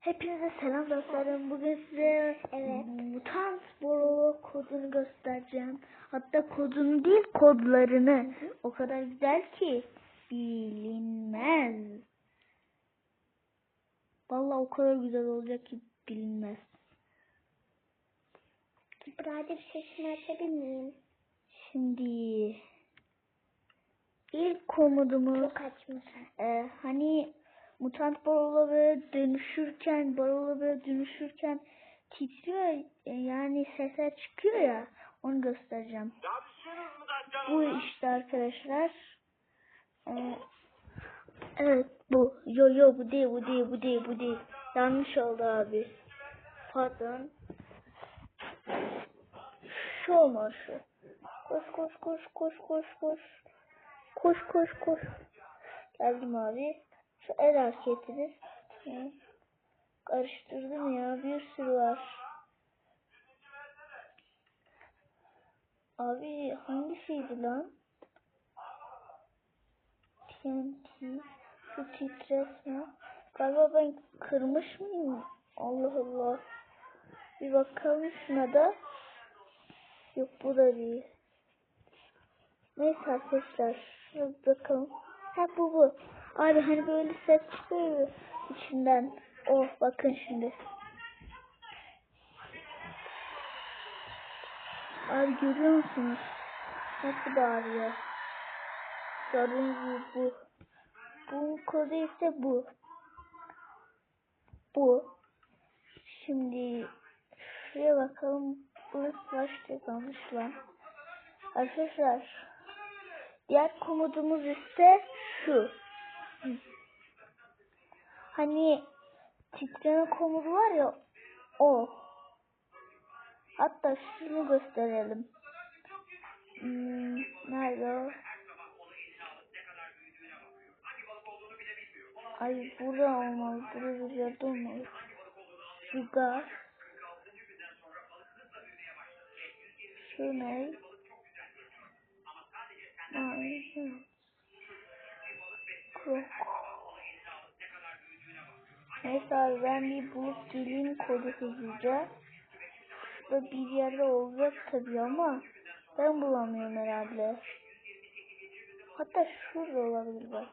Hepinize selam dostlarım. Bugün size Evet. mutant borolo kodunu göstereceğim. Hatta kodunu değil kodlarını. O kadar güzel ki bilinmez. Vallahi o kadar güzel olacak ki bilinmez. Bir sesini açabilir miyim? Şimdi ilk komodumuz Çok açmışım. Ee, hani mutant barola böyle dönüşürken barola böyle dönüşürken titriyor e, yani sesler çıkıyor ya onu göstereceğim. Bu işte arkadaşlar. Ee, evet bu. Yo yo bu değil bu değil bu değil bu değil. Yanlış oldu abi. Pardon. Şu olmaz şu. Koş koş koş koş koş koş. Koş koş koş. Geldim abi. El hareketini. Hı. Karıştırdım ya. Bir sürü var. Abi hangisiydi lan? TNT. Şu titresme. Galiba ben kırmış mıyım? Allah Allah. Bir bakalım şuna da. Yok bu da değil. Neyse arkadaşlar. Şuna bakalım. Ha bu bu. Abi hani böyle ses çıkıyor içinden. Oh bakın şimdi. Abi görüyor musunuz? Nasıl bağırıyor? Gördüğünüz gibi bu. Bunun kodu ise bu. Bu. Şimdi şuraya bakalım. Burası başta kalmış lan. Arkadaşlar diğer komodumuz ise şu. Hani titreme komudu var ya o. Hatta şunu gösterelim. Hmm, nerede o? Ay burada olmalı. Burada bir yerde olmalı. Şu gaz. Şu ne? Ay, Krok. Neyse abi ben bir bulup geleyim kodu hızlıca. Şurada bir yerde olacak tabii ama ben bulamıyorum herhalde. Hatta şurada olabilir bak.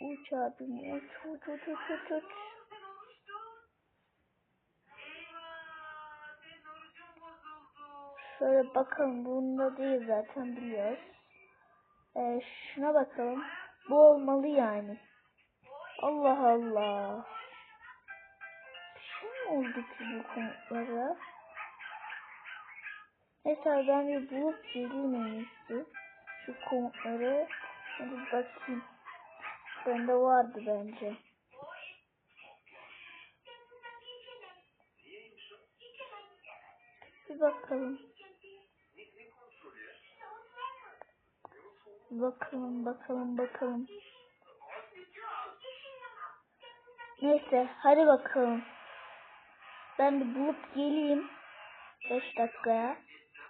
Uç abim uç uç uç uç uç uç. Şöyle bakalım bunda değil zaten biliyoruz. Ee, şuna bakalım. Bu olmalı yani. Allah Allah. Bir şey oldu ki bu komutlara? Neyse ben bir bulup geleyim. Şu komutları. Hadi bakayım. Bende vardı bence. Bir bakalım. Bakalım bakalım bakalım. Neyse hadi bakalım. Ben bir bulup geleyim. 5 dakikaya.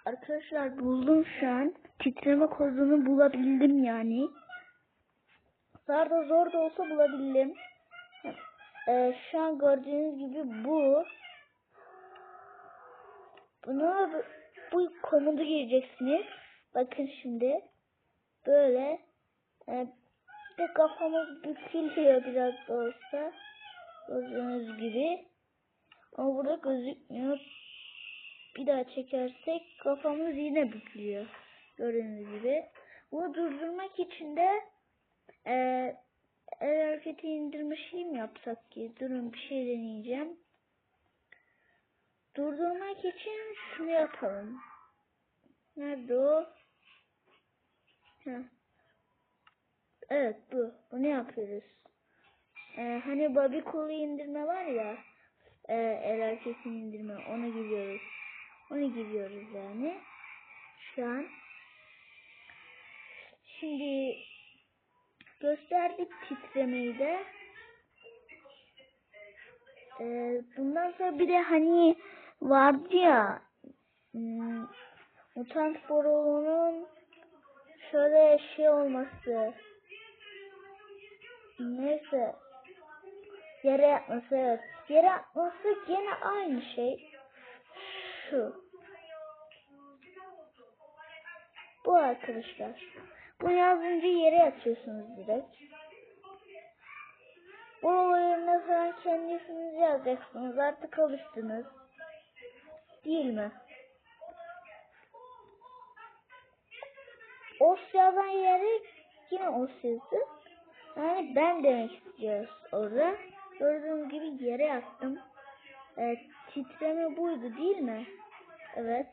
Arkadaşlar buldum şu an. Titreme kodunu bulabildim yani. Zar da zor da olsa bulabildim. Ee, şu an gördüğünüz gibi bu. Buna bu, komutu gireceksiniz. Bakın şimdi. Böyle. E, bir kafamız bükülüyor biraz da olsa. Gördüğünüz gibi. Ama burada gözükmüyor. Bir daha çekersek kafamız yine bükülüyor. Gördüğünüz gibi. Bunu durdurmak için de e, el hareketi indirme şey mi yapsak ki? Durun bir şey deneyeceğim. Durdurmak için şunu yapalım. Nerede o? Evet bu. Bunu yapıyoruz. Ee, hani Bobby Cool'u indirme var ya. E, el hareketini indirme. Ona gidiyoruz. Onu giriyoruz yani. Şu an. Şimdi gösterdik titremeyi de. Ee, bundan sonra bir de hani vardı ya hmm, mutant borolunun şöyle şey olması neyse Yere yatması evet. Yere yatması gene aynı şey. Şu. Bu arkadaşlar. Bunu yazınca yere yatıyorsunuz direkt. Buralarına falan kendi isminizi yazacaksınız. Artık alıştınız. Değil mi? Os yazan yere yine os yazdı. Yani ben demek istiyoruz orada. Gördüğünüz gibi yere yattım. Evet, titreme buydu değil mi? Evet.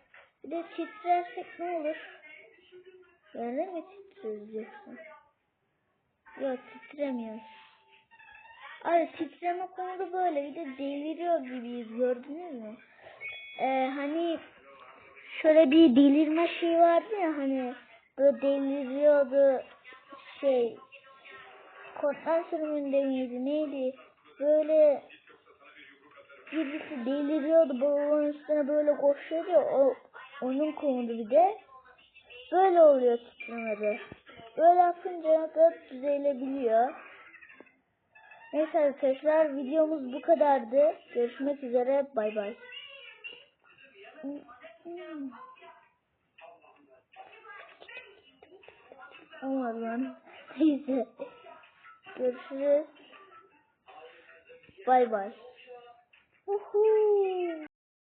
Bir de titrersek ne olur? Yere mi titreyeceksin? Yok titremiyoruz. Ay titreme konuda böyle bir de deliriyor gibiyiz gördünüz mü? Ee, hani şöyle bir delirme şey vardı ya hani böyle deliriyordu şey korkma sürümünde miydi neydi? Böyle birisi deliriyordu balonun üstüne böyle koşuyordu o onun konudu bir de. Böyle oluyor titremede böyle yapınca da düzelebiliyor. Neyse arkadaşlar videomuz bu kadardı. Görüşmek üzere bay bay Olmadı lan. Neyse. Görüşürüz. Bay bay. Uhu.